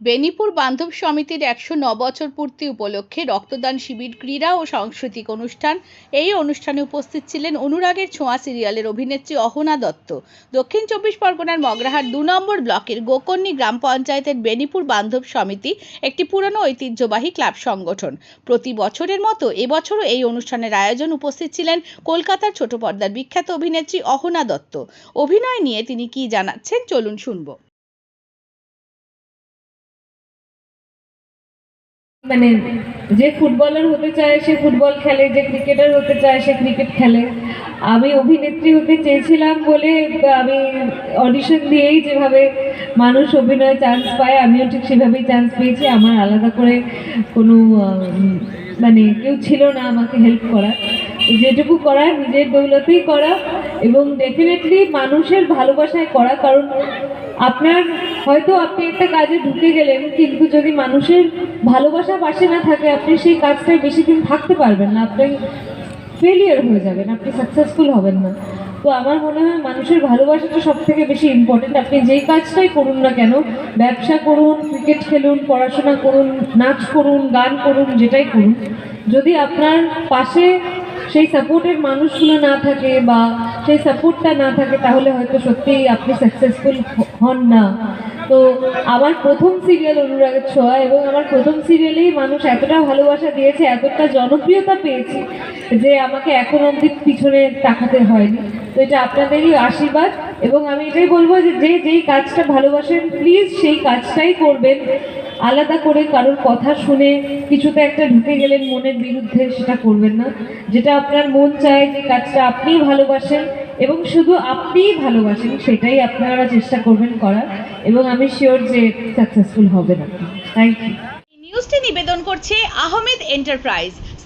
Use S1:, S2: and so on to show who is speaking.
S1: বেনিপুর বান্ধব সমিতির একশো ন বছর পূর্তি উপলক্ষে রক্তদান শিবির, ক্রীড়া ও সাংস্কৃতিক অনুষ্ঠান। এই অনুষ্ঠানে উপস্থিত ছিলেন অনুরাগের ছোঁয়া সিরিয়ালের অভিনেত্রী অহনা দত্ত। দক্ষিণ চব্বিশ পরগনার মগরাহাট দু নম্বর ব্লকের গোকর্ণী গ্রাম পঞ্চায়েতের বেনিপুর বান্ধব সমিতি একটি পুরনো ঐতিহ্যবাহী ক্লাব সংগঠন। প্রতি বছরের মতো এবছরও এই অনুষ্ঠানের আয়োজন উপস্থিত ছিলেন কলকাতার ছোট পর্দার বিখ্যাত অভিনেত্রী অহনা দত্ত। অভিনয় নিয়ে তিনি কি জানাচ্ছেন চলুন শুনব।
S2: মানে যে ফুটবলার হতে চায়, সে ফুটবল খেলে, যে ক্রিকেটার হতে চায়, সে ক্রিকেট খেলে। আমি অভিনেত্রী হতে চেয়েছিলাম বলে, আমি অডিশন দিয়েই যেভাবে মানুষ অভিনয়ে চান্স পায়, আমিও ঠিক সেভাবেই চান্স পেয়েছি। আমার আলাদা করে কোনো মানে কেউ ছিল না আমাকে হেল্প করার। যেটুকু করা, নিজের দৌলতেই করা এবং ডেফিনেটলি মানুষের ভালোবাসায় করা। কারণ আপনার হয়তো আপনি একটা কাজে ঢুকে গেলেন, কিন্তু যদি মানুষের ভালোবাসা পাশে না থাকে, আপনি সেই কাজটায় বেশি দিন থাকতে পারবেন না। আপনি ফেলিয়ার হয়ে যাবেন, আপনি সাকসেসফুল হবেন না। তো আমার মনে হয় মানুষের ভালোবাসাটা সব থেকে বেশি ইম্পর্টেন্ট আপনি যেই কাজটাই করুন না কেন, ব্যবসা করুন ক্রিকেট খেলুন, পড়াশোনা করুন, নাচ করুন, গান করুন, যেটাই করুন, যদি আপনার পাশে সেই সাপোর্টের মানুষগুলো না থাকে বা সেই সাপোর্টটা না থাকে, তাহলে হয়তো সত্যিই আপনি সাকসেসফুল হন না। তো আমার প্রথম সিরিয়াল অনুরাগের ছোঁয়া এবং আমার প্রথম সিরিয়ালেই মানুষ এতটা ভালোবাসা দিয়েছে, এতটা জনপ্রিয়তা পেয়েছি যে আমাকে এখন অবধি পিছনে তাকাতে হয়নি। তো এটা আপনাদেরই আশীর্বাদ এবং আমি এটাই বলব যে যে, যেই কাজটা ভালোবাসেন প্লিজ সেই কাজটাই করবেন। আলাদা করে কারোর কথা শুনে কিছুতে একটা ঢুকে গেলেন মনের বিরুদ্ধে, সেটা করবেন না। যেটা আপনার মন চায়, যে কাজটা আপনি ভালোবাসেন এবং শুধু আপনিই ভালোবাসেন, সেটাই আপনারা চেষ্টা করবেন করার এবং আমি শিওর যে সাকসেসফুল হবেন আপনি। থ্যাংক ইউ
S1: নিউজটি নিবেদন করছে আহমেদ এন্টারপ্রাইজ